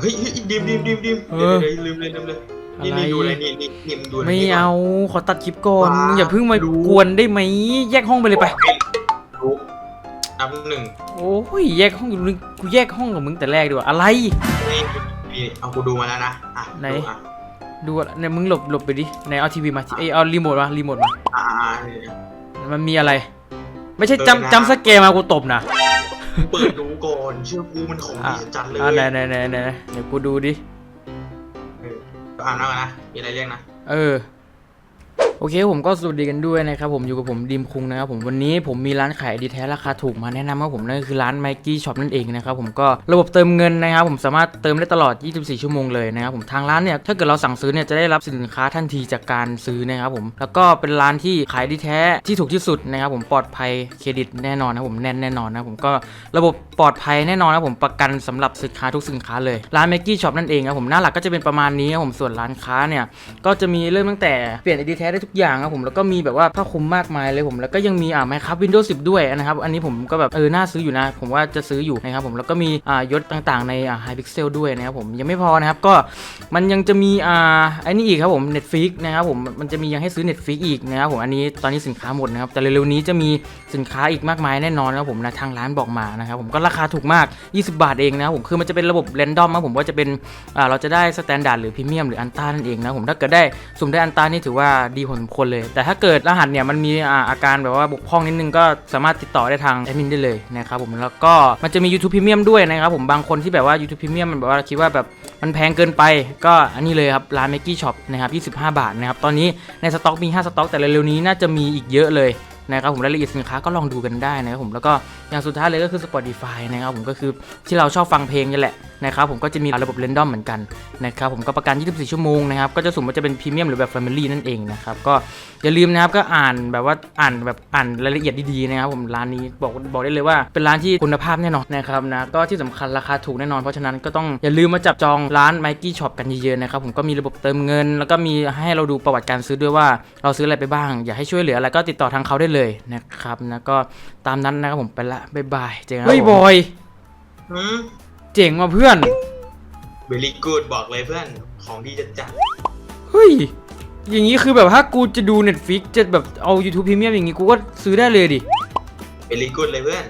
เออเฮ้ยเฮ้ยดิมดิมดิมดิมเอเดี๋ยวอเดี๋ยวลืมเลยลืมเลยอะไรนี่นี่ดูอะไรนี่นี่นี่มึงดูะรไม่นี่ก่น เอาขอตัดคลิปก่อนว้ามึงอย่าเพิ่งมารู้ กวนได้ไหมแยกห้องไปเลยไปรู้นับหนึ่งโอ้ยแยกห้องอยู่นึงกูแยกห้องกับมึงแต่แรกดีกว่าอะไร นี่นี่เอากูดูมาแล้วนะอะไหน ดูอะดูอะเนี่ยมึงหลบหลบไปดิไหนเอาทีวีมาเอยเอารีโมทมารีโมทมาอ่าอ่านี่มันมีอะไร ไม่ใช่เออนะ จำจำสเกลมากูตบนะมึง เปิดดูก่อนเชื่อกูมันของอะดีจัดเลยอ่าไหนไหนไหนไหนเดี๋ยวกูดูดิ เอออ่านเอานะ มีอะไรเรียกนะ เออ โอเคผมก็สวัสดีกันด้วยนะครับผมอยู่กับผมดิมคุงนะครับผมวันนี้ผมมีร้านขายดีแท้ราคาถูกมาแนะนำครับผมนั่นก็คือร้านไมกี้ช็อปนั่นเองนะครับผมก็ระบบเติมเงินนะครับผมสามารถเติมได้ตลอด 24 ชั่วโมงเลยนะครับผมทางร้านเนี่ยถ้าเกิดเราสั่งซื้อเนี่ยจะได้รับสินค้าทันทีจากการซื้อนะครับผมแล้วก็เป็นร้านที่ขายดีแท้ที่ถูกที่สุดนะครับผมปลอดภัยเครดิตแน่นอนนะผมแน่นแน่นอนนะผมก็ระบบปลอดภัยแน่นอนนะผมประกันสำหรับสินค้าทุกสินค้าเลยร้านไมกี้ช็อปนั่นเองครับผมหน้าหลักก็จะเป็นประมาณนี้ครับผมส่วนร้านค้าเนี่ยก็จะมีเริ่มตั้งแต่เปลี่ยนไอดีแท้ได้ทุกอย่างครับผมแล้วก็มีแบบว่าผ้าคลุมมากมายเลยผมแล้วก็ยังมีอ่าไมครับ Windows 10ด้วยนะครับอันนี้ผมก็แบบเออน่าซื้ออยู่นะ ผมว่าจะซื้ออยู่นะครับผมแล้วก็มีอ่ายศต่างๆในอ่า Hypixel ด้วยนะครับผมยังไม่พอนะครับก็มันยังจะมีอ่าไอ้นี่อีกครับผม Netflix นะครับผมมันจะมียังให้ซื้อ Netflix อีกนะครับผมอันนี้ตอนนี้สินค้าหมดนะครับแต่เร็วๆนี้จะมีสินค้าอีกมากมายแน่นอนนะครับผมนะทางร้านบอกมานะครับผมก็ราคาถูกมาก 20 บาทเองนะครับผมคือมันจะเป็นระบบเรนดอมครับผมว่าจะเป็นอ่าเราจะได้สแตนดาร์ดหรือพรีเมียมหรืออันต้านั่นเองนะผมถ้าเกิดได้สุ่มได้อันต้านี่ถือว่าดีพอสมควรเลย แต่ถ้าเกิดรหัสเนี่ยมันมีอาอาการแบบว่าบกพร่องนิดนึงก็สามารถติดต่อได้ทางแอดมินได้เลยนะครับผมแล้วก็มันจะมี YouTube Premium ด้วยนะครับผมบางคนที่แบบว่า YouTube Premium มันแบบว่าคิดว่าแบบมันแพงเกินไป ก็อันนี้เลยครับร้าน m a g g i e Shop นะครับ25 บาทนะครับตอนนี้ในสต็อกมี 5 สต็อก แต่เร็วๆนี้น่าจะมีอีกเยอะเลยนะครับผมรายละเอียดสินค้าก็ลองดูกันได้นะครับผมแล้วก็อย่างสุดท้ายเลยก็คือ Spotify นะครับผมก็คือที่เราชอบฟังเพลงนี่แหละนะครับผมก็จะมีระบบเรนดอมเหมือนกันนะครับผมก็ประกัน 24 ชั่วโมงนะครับก็จะสุ่มว่าจะเป็นพรีเมียมหรือแบบ Family นั่นเองนะครับก็อย่าลืมนะครับก็อ่านแบบว่าอ่านแบบอ่านรายละเอียดดีๆนะครับผมร้านนี้บอกบอกได้เลยว่า เป็นร้านที่คุณภาพแน่นอนนะครับนะก็ที่สำคัญราคาถูกแน่นอน เพราะฉะนั้นก็ต้องอย่าลืมมาจับจองร้าน m i k e y Shop กันเยอะๆนะครับผมก็มีระบบเติมเงิน แล้วก็มีให้เราดูประวัติการซื้อด้วยว่าเราซื้ออะไรไปบ้าง อยากให้ช่วยเหลืออะไรก็ติดต่อทางเขาได้เลยนะครับนะก็ตามนั้นนะครับผมไปละบ๊ายบายเจอกันเฮ้ยบอยหืมเจ๋งว่ะเพื่อน เบลลี่กูดบอกเลยเพื่อน ของดีจะจัดเฮ้ย อย่างนี้คือแบบถ้ากูจะดู Netflix จะแบบเอา YouTube Premium อย่างนี้กูก็ซื้อได้เลยดิ เบลลี่กูดเลยเพื่อน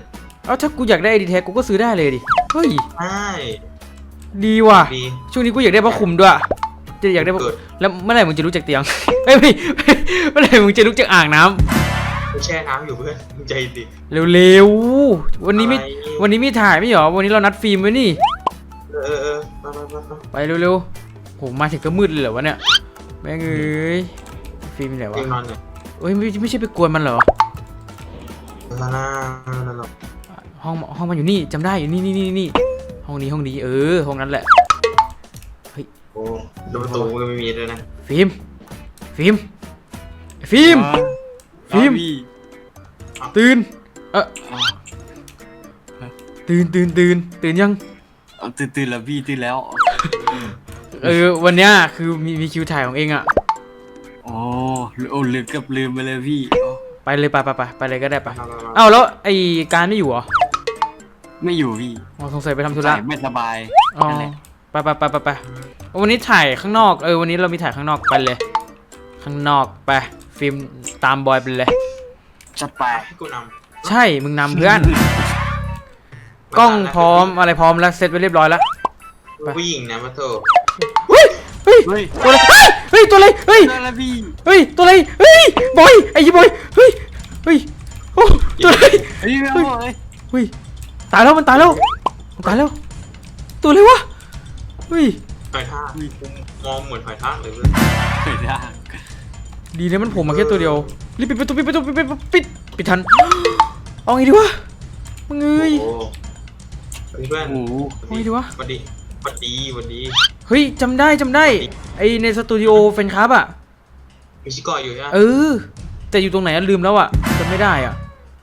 เอาถ้ากูอยากได้ไอดีแท้กูก็ซื้อได้เลยดิ เฮ้ย ใช่ดีว่ะ ดี ช่วงนี้กูอยากได้ผ้าคลุมด้วยจะอยากได้ผ้าเกิดแล้วเมื่อไหร่มึงจะรู้จักเตียง เอ้ยไม่เมื่อไหร่มึงจะรู้จักอ่างน้ำ กูแช่น้ำอยู่เพื่อนมึงใจดีเร็วๆวันนี้ไม่อะไรวันนี้ไม่ถ่ายไม่เหรอวันนี้เรานัดฟิล์มไว้นี่ เออเออเออไปไปไปไปไปเร็วๆโหมาถึงก็มืดเลยเหรอวะเนี่ยแม่งเอ้ยฟิล์มอยู่ไหนเตียงนวะอนเนี่ยเอ้ยไม่ไม่ใช่ไปกวนมันเหรอนั่นน่ะนั่นน่ะห้องห้องมันอยู่นี่จำได้อยู่นี่นี่นี่นี่ห้องนี้ห้องนี้เออห้องนั้นแหละโอ้ดูประตูก็ไม่มีด้วยนะฟิล์มฟิล์มฟิล์ม ฟิล์มพี่ตื่นเออตื่นตื่นตื่นตื่นยังเอาตื่นตื่นแล้วพี่ตื่นแล้ว เออวันเนี้ยคือมีมีคิวถ่ายของเองอะโอ้โอ้ลืมเกับลืมไปเลยพี่โอ้ไปเลยไปไปไปไปเลยก็ได้ไปมามามาเอ้าแล้วไอการไม่อยู่เหรอไม่อยู่พี่อ๋อสงสัยไปทำธุระใส่ไม่สบายอ๋อนั่นแหละไปไปไปไปไปวันนี้ถ่ายข้างนอกเออวันนี้เรามีถ่ายข้างนอกไปเลย ข้างนอกไป ฟิล์มตามบอยไปเลยจัดไปให้กูนใช่มึงนำเพื่อนำกล้องพร้อมอะไรพร้อมแล้วเสร็จไปเรียบร้อยแล้ว ผู้หญิงนะมาโถเฮ้ยเฮ้ยเฮ้ยตัวอะไรเฮ้ยเฮ้ยตัวอะไรเฮ้ยได้แล้วพี่เฮ้ย ตัวอะไร เฮ้ย บอย ไอ้ยี่บอย เฮ้ย เฮ้ย โอ้ ตัวอะไรเฮ้ยไม่เอาเลยเฮ้ย ตายแล้ว มันตายแล้ว มันตายแล้ว ตัวอะไรวะ เฮ้ย หอยทากมองเหมือนหอยทากเลยเพื่อนเฮ้ยได้ ดีนะมันโผล่มาแค่ตัวเดียว รีบปิดประตูปิดประตูปิดปิดปิดปิดปิดทัน เอาไงดีวะมึงเอ้ยโอ้เฮ้ยเพื่อนโอ้โหเอาไงดีวะหวันดีหวันดีหวันดีเฮ้ยจำได้จำได้ ไอในสตูดิโอเฟนคลับอะ มีชิโกะอยู่ใช่ไหมเออ แต่อยู่ตรงไหนอะลืมแล้วอะจำไม่ได้อะ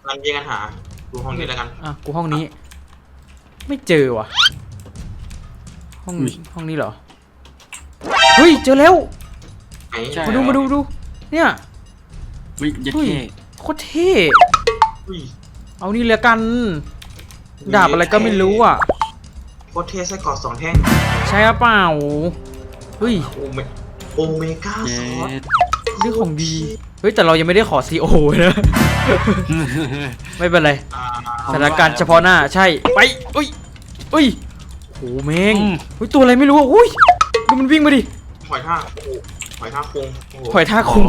รันเยกันหาดูห้องนี้แล้วกันอะกูห้องนี้ ไม่เจอว่ะ ห้องห้องนี้เหรอ เฮ้ยเจอแล้ว ไหนใช่มาดูมาดูดู เนี่ยวิยัดเฮ้ยแค่โคตรเท่อุ้ยเอานี่เลยกัน ดาบอะไรก็ไม่รู้อะ โคตรเทสไส้กรอกสองแท่งใช่หรือเปล่าเฮ้ยโอเมโอเมก้าเย็ซอสดเรื่องของดีเฮ้ยแต่เรายังไม่ได้ขอซีโอนะ ไม่เป็นไรอ่าสถานการณ์เฉพาะหน้าใช่ไปอุ้ยอุ้ยโหแม่งเฮ้ยตัวอะไรไม่รู้อะอุ้ยดูมันวิ่งมาดิหอยทากโอ้โห หอยทากโคงโอ้โหหอยทากคุง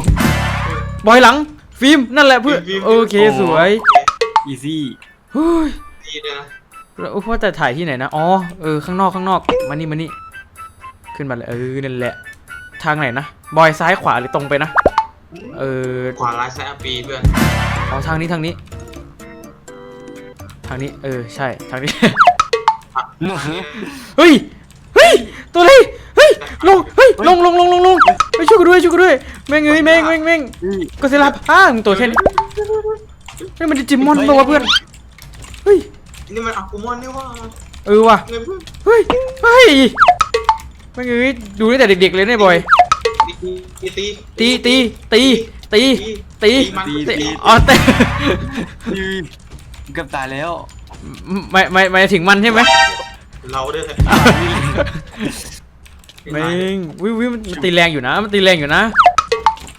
บอยหลัง ฟิล์มนั่นแหละเพื่อนฟิล์มโอเคสวยอีซี่เฮ้ยดีเลยนะแล้วว่าแต่ถ่ายที่ไหนนะอ๋อเออข้างนอกข้างนอกมานี่มานี่ขึ้นมาเลยเออนั่นแหละ ทางไหนนะบอยซ้ายขวาหรือตรงไปนะเออขวาลายไซอาปีเพื่อนอ๋อทางนี้ทางนี้ ทางนี้เออใช่ทางนี้ เฮ้ยเฮ้ยตัวอะไรเฮ้ยลงเฮ้ยลงลงลงลงลง ไปช่วยกูด้วยช่วยกูด้วยแม่งเอ้ยแม่งแม่งแม่งก็เซลาอ้ามึงตัวแค่นี้เฮ้ยมันจะจิมมอนปะวะเพื่อนเฮ้ยนี่มันอากูมอนนี่ว่าเออว่ะเงินเพื่อนเฮ้ยเฮ้ยแม่งเอ้ยดูตั้งแต่เด็กๆเลยเนี่ยบอยตีตีตีตีตีตีตีตีมันตีตีตีอ๋อแต่ยืนเกือบตายแล้วไม่ไม่ไม่ถึงมันใช่ไหมเราด้วย แม่งวิววิวมันตีแรงอยู่นะ มันตีแรงอยู่นะ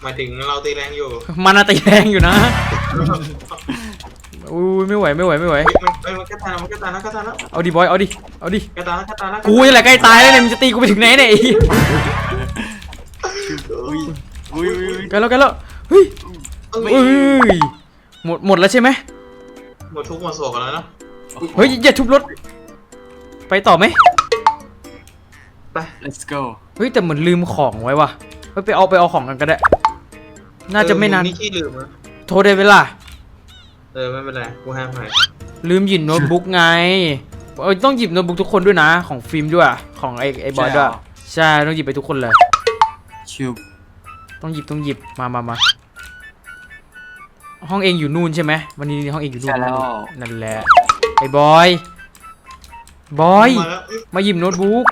หมายถึงเราตีแรงอยู่มันอะตีแรงอยู่นะอุ้ยไม่ไหวไม่ไหวไม่ไหวเฮ้ยมันเฮ้ยมันกระตายแล้วมันกระตายแล้วกระตายแล้วเอาดิบอยเอาดิ เอาดิ กระตายแล้วกระตายแล้วกูนี่แหละใกล้ตายแล้วเนี่ยมึงจะตีกูไปถึงไหนเนี่ยไอ้อุ้ยอุ้ยอุ้ยกันแล้วกันแล้ว เฮ้ยเอ้เฮ้ยยหมดหมดแล้วใช่ไหมหมดทุกข์หมดโศกกันแล้วเนาะเฮ้ยอย่าทุบรถ ไปต่อไหม ไป let's go เฮ้ยแต่เหมือนลืมของไว้ว่ะเฮ้ยไปเอาไปเอาของกันก็ได้ น่าจะไม่นาน เออนี่ขี้ลืมนะโทรได้เวลา เออไม่เป็นไรกูห้ามให้ลืมหยิบโน้ตบุ๊กไงเออต้องหยิบโน้ตบุ๊กทุกคนด้วยนะ ของฟิล์มด้วย ของไอ้ไอ้บอยด้วย ใช่ ต้องหยิบไปทุกคนเลย ชิวต้องหยิบต้องหยิบ มามามาห้องเองอยู่นู่นใช่ไหม วันนี้ห้องเองอยู่นู่ใช่นแล้ว นั่นแหละ ไอ้บอย บอย มาแล้วเอ้ยมาหยิบโน้ตบุ๊ก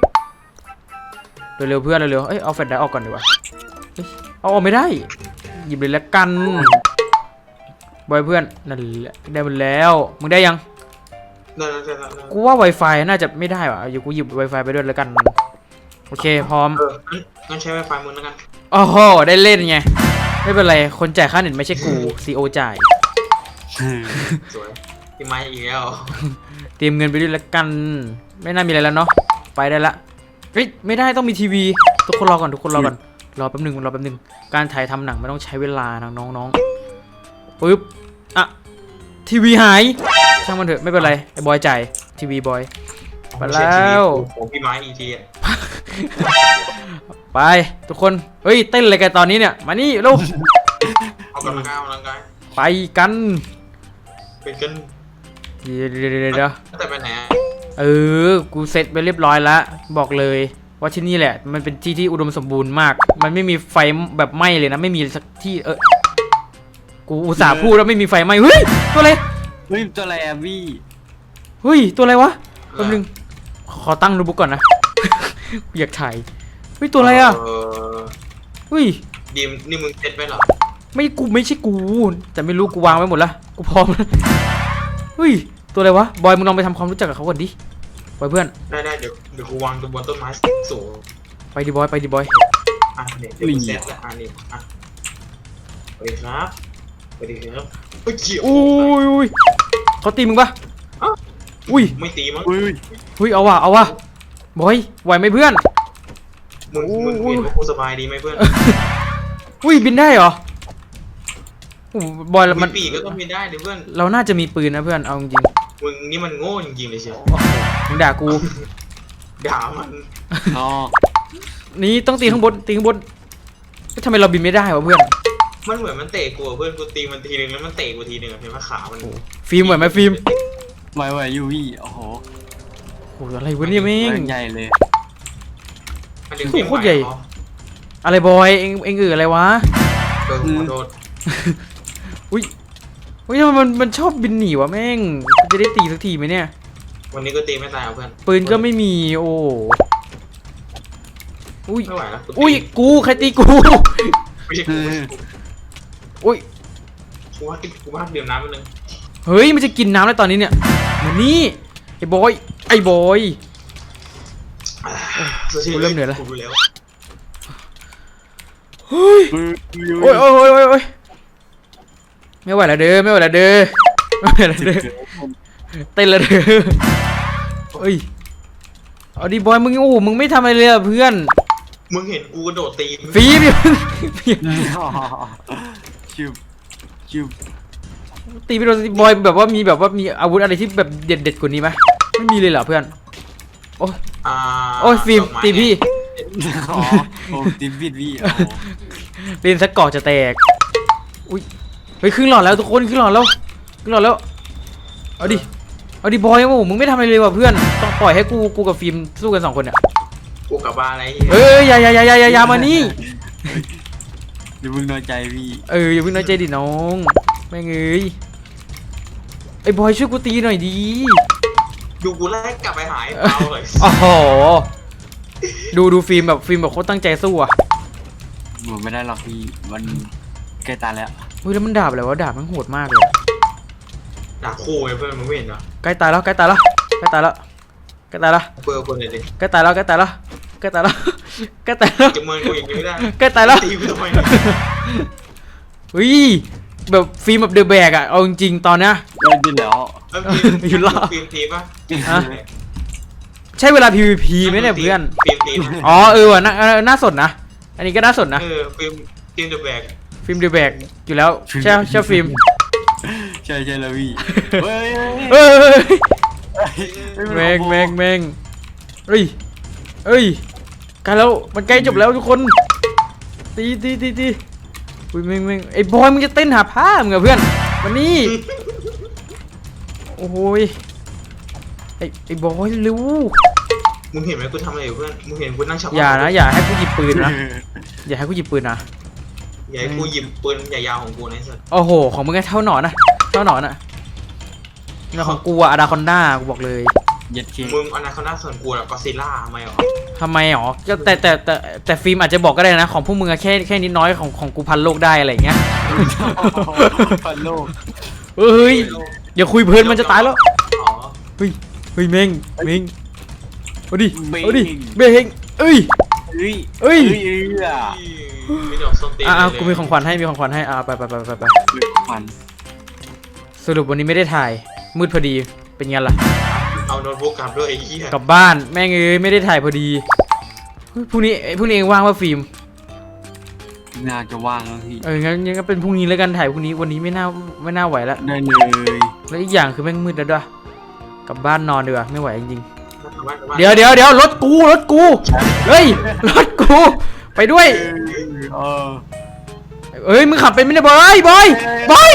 เร็วๆเพื่อนเร็วๆเอ้ยเอาแฟลชไดรฟ์ออกก่อนดีกว่าเอ้ยเอาออกไม่ได้ หยิบเลยละกันบอยเพื่อนนั่นแหละได้หมดแล้ว มึงได้ยัง ได้แล้วได้แล้วได้แล้วกูว่า Wi-Fi น่าจะไม่ได้ว่ะเดี๋ยวกูหยิบ Wi-Fi ไปด้วยแล้วกัน โอเคพร้อมเอองั้นงั้นใช้ไวไฟมึงแล้วกัน โอ้โหได้เล่นไง ไม่เป็นไร คนจ่ายค่าเน็ตไม่ใช่กู CEO จ่าย สวยพี่ไม้อีกแล้ว เตรียมเงินไปด้วยแล้วกัน ไม่น่ามีอะไรแล้วเนาะ ไปได้ละ เฮ้ยไม่ได้ต้องมีทีวี ทุกคนรอก่อนทุกคนรอก่อนรอแป๊บหนึ่งรอแป๊บหนึ่งการถ่ายทำหนังไม่ต้องใช้เวลานะน้องๆปึ๊บอะทีวีหายช่างมันเถอะไม่เป็นไรไอ้บอยจ่ายทีวีบอยไปแล้วโอ้พี่ไม้อีกทีอะไปทุกคนเฮ้ยเต้นอะไรกันตอนนี้เนี่ยมานี่ลูกเอากำลังกายเอากำลังกายไปกันเป็นกันเดี๋ยวเดี๋ยวเดี๋ยวเดี๋ยวแต่ไปไหนอะ เออ กูเซ็ตไปเรียบร้อยแล้ว บอกเลยว่าที่นี่แหละ มันเป็นที่ที่อุดมสมบูรณ์มาก มันไม่มีไฟแบบไหม้เลยนะ ไม่มีสักที่เออ กูอุตส่าห์พูดแล้วไม่มีไฟไหม้ เฮ้ย ตัวอะไร เฮ้ยตัวอะไรอะพี่เฮ้ย ตัวอะไรวะแป๊บนึง ขอตั้งโน้ตบุ๊กก่อนนะกูอยากถ่าย เฮ้ย ตัวอะไรอะเออเฮ้ย ดีมนี่มึงเซ็ตไว้เหรอไม่กูไม่ใช่กู แต่ไม่รู้กูวางไว้หมดละ กูพร้อมแล้ว เฮ้ย ตัวอะไรวะ บอยมึงลองไปทำความรู้จักกับเขาก่อนดิบอยเพื่อน ได้ได้เดี๋ยวเดี๋ยวกูวางตัวบนต้นไม้สูงไปดิบอยไปดิบอย อะเนี่ยเดี๋ยวกูเซ็ตแล้วอะนี่อะสวัสดีครับสวัสดีครับเฮ้ยเกี่ยวอุ้ยอุ้ยเขาตีมึงปะอุ้ยไม่ตีมั้งอุ้ยอุ้ยเอาว่ะเอาว่ะบอยไหวไหมเพื่อน มึงมึงอุ้ยเห็นว่ากูสบายดีไหมเพื่อนอุ้ยบินได้เหรอโอ้โหบอยเรามัมันนปีกก็ต้องมีได้ดิเพื่อน เราน่าจะมีปืนนะเพื่อน เอาจริง มึงนี่มันโง่จริงๆเลยเชียวๆมึงด่ากู ด่ามันอ๋อนี่ต้องตีข้างบนตีข้างบนเฮ้ยทำไมเราบินไม่ได้วะเพื่อนมันเหมือนมันเตะกูอะเพื่อนกูตีมันทีนึงแล้วมันเตะกูทีนึงอะเห็นไหมขามันฟิล์มไหวไหมฟิล์มไหวไหวอยู่พี่โอ้โหโอ้โหอะไรวะเนี่ยแม่งใหญ่เลยมันเดี๋ยวโอ้โหโคตรใหญ่ อะไรบอยเอ็งเอ็งเอืออะไรวะ โดนหัวโดนอุ้ย อุ้ยทำไมมันมันชอบบินหนีวะแม่ง จะได้ตีสักทีไหมเนี่ย วันนี้ก็ตีไม่ตายเอาเพื่อนปืนก็ไม่มีโอ้อุ้ยไม่ไหวแล้วกูตีอุ้ยกูใครตีกู ไม่ใช่กูไม่ใช่กูอุ้ยกูว่ากูว่าเดี๋ยวน้ำมันนึงเฮ้ยมันจะกินน้ำแล้วตอนนี้เนี่ยมานี่ไอ้บอยไอ้บอย อ่าสุดที่กูเริ่มเหนื่อยแล้ว กูรู้แล้วเฮ้ยปืนโอ้ยโอ้ยโอ้ยโอ้ยโอ้ย ไม่ไหวแล้วเด้อไม่ไหวแล้วเด้อไม่ไหวแล้วเด้อเต้นแล้วเด้อเอ้ยเอาดิบอยมึงโอ้โหมึงไม่ทำอะไรเลยอะเพื่อนมึงเห็นกูกระโดดตีฟีบอยู่ฟิล์มชิบชิบตีไปโดนบอยแบบว่ามีแบบว่ามีอาวุธอะไรที่แบบเด็ดเด็ดๆกว่านี้ไหมไม่มีเลยเหรอเพื่อนโอ้ยอ่าโอ้ยฟิล์มดอกไตีพี่อ๋อโอ้ติดบิดพี่โอ้โหเล่นสักกอกจะแตกอุ้ย เฮ้ยครึ่งหลอดแล้วทุกคนครึ่งหลอดแล้วครึ่งหลอดแล้วเอาดิเอาดิบอยโอ้โหมึงไม่ทำอะไรเลยว่ะเพื่อนต้องปล่อยให้กูกูกับฟิล์มสู้กันสองคนเนี่ยกูกลับบ้านอะไรเอ้ยอย่าอย่าอย่าอย่าอย่าอย่ามานี่เดี๋ยวมึงน้อยใจพี่เอออย่าเพิ่งน้อยใจดิน้องแม่งเอ้ยไอ้บอยช่วยกูตีหน่อยดีดูกูไล่กลับไปหายเปล่าเลยโอ้โหดูดูฟิล์มแบบฟิล์มแบบโคตรตั้งใจสู้อะหมดไม่ได้หรอกพี่มันใกล้ตายแล้ว เฮ้ยแล้วมันดาบอะไรวะดาบมันโหดมากเลยด่าคู่ไอ้เพื่อนมึงไม่เห็นเหรอใกล้ตายแล้วใกล้ตายแล้วใกล้ตายแล้วใกล้ตายแล้วเปิดคนเลยดิใกล้ตายแล้วใกล้ตายแล้วใกล้ตายแล้วใกล้ตายแล้วจะเมินกูอย่างนี้ไม่ได้ใกล้ตายแล้วตีกูทำไมเฮ้ยแบบฟิล์มแบบเดอะแบกอะเอาจริงๆตอนเนี้ยได้ยินแล้วเออฟิล์มอยู่ล่ะฟิล์มทีป่ะฮะ ใช่เวลา PVP ไหมเนี่ยเพื่อนฟิล์มทีมอ๋อเออว่ะน่าเออน่าสนนะ อันนี้ก็น่าสนนะ เออฟิล์มฟิล์มเดอะแบก ฟิล์มเดอะแบกอยู่แล้วใช่ใช่ฟิล์มใช่ใช่แล้วพี่เฮ้ยเอ้ยเฮ้ยแมงแมงแมงเอ้ยเอ้ยใกล้แล้วมันใกล้จบแล้วทุกคนตีตีตีตีอุ้ยแมงแมงไอ้บอยมึงจะเต้นหาผ้ามึงเหรอเพื่อนวันนี้โอ้โหยไอ้ไอ้บอยเร็วมึงเห็นไหมกูทำอะไรอยู่เพื่อนมึงเห็นกูนั่งชักอย่านะอย่าให้กูหยิบปืนนะอย่าให้กูหยิบปืนนะ อย่าให้กูหยิบปืนใหญ่ยาวของกูนะไอ้สัสโอ้โห ของมึงก็เท่าหนอนนะเท่าหนอนอะนี่ของกูอะอดาคอนด้ากูบอกเลยเย็ดเคมึงอนาคอนด้าส่วนกูอะก็ซิล่าทำไมหรอทำไมหรอก็แต่แต่แต่แต่ฟิล์มอาจจะบอกก็ได้นะ ของพวกมึงอะแค่แค่นิดน้อยของของกูพันโลกได้อะไรอย่างเงี้ยฟันโลกเฮ้ยอย่าคุยเพลินมันจะตายแล้ว อ๋อเฮ้ย เฮ้ยเมงเมงเอาดิเมงเอาดิเมงเอ้ย เฮ้ยเอ้ย เอ้ยอะมีดอกส้มตีนอะอะเลยกูมีของขวัญให้มีของขวัญให้อะไปไปไปไปไปควันสรุปวันนี้ไม่ได้ถ่าย มืดพอดีเป็นไงล่ะ เอาโน้ตบุ๊กกลับด้วยไอ้เหี้ยกลับบ้านแม่งเอ้ยไม่ได้ถ่ายพอดีเฮ้ยพรุ่งนี้เอ้ยพรุ่งนี้เองว่างว่าฟิล์มน่าจะว่างแล้วพี่เอองั้นงั้นก็เป็นพรุ่งนี้แล้วกันถ่ายพรุ่งนี้วันนี้ไม่น่าไม่น่าไหวแล้วได้เลยแล้วอีกอย่างคือแม่งมืดแล้วด้วยกลับบ้านนอนดีกว่าไม่ไหวจริงกลับบ้านกลับบ้านๆ เดี๋ยวเดี๋ยวเดี๋ยวรถกูรถกู เฮ้ยรถกู ไปด้วย เออเอ้ยมึงขับเป็นไหมเนี่ยบอยบอยบอย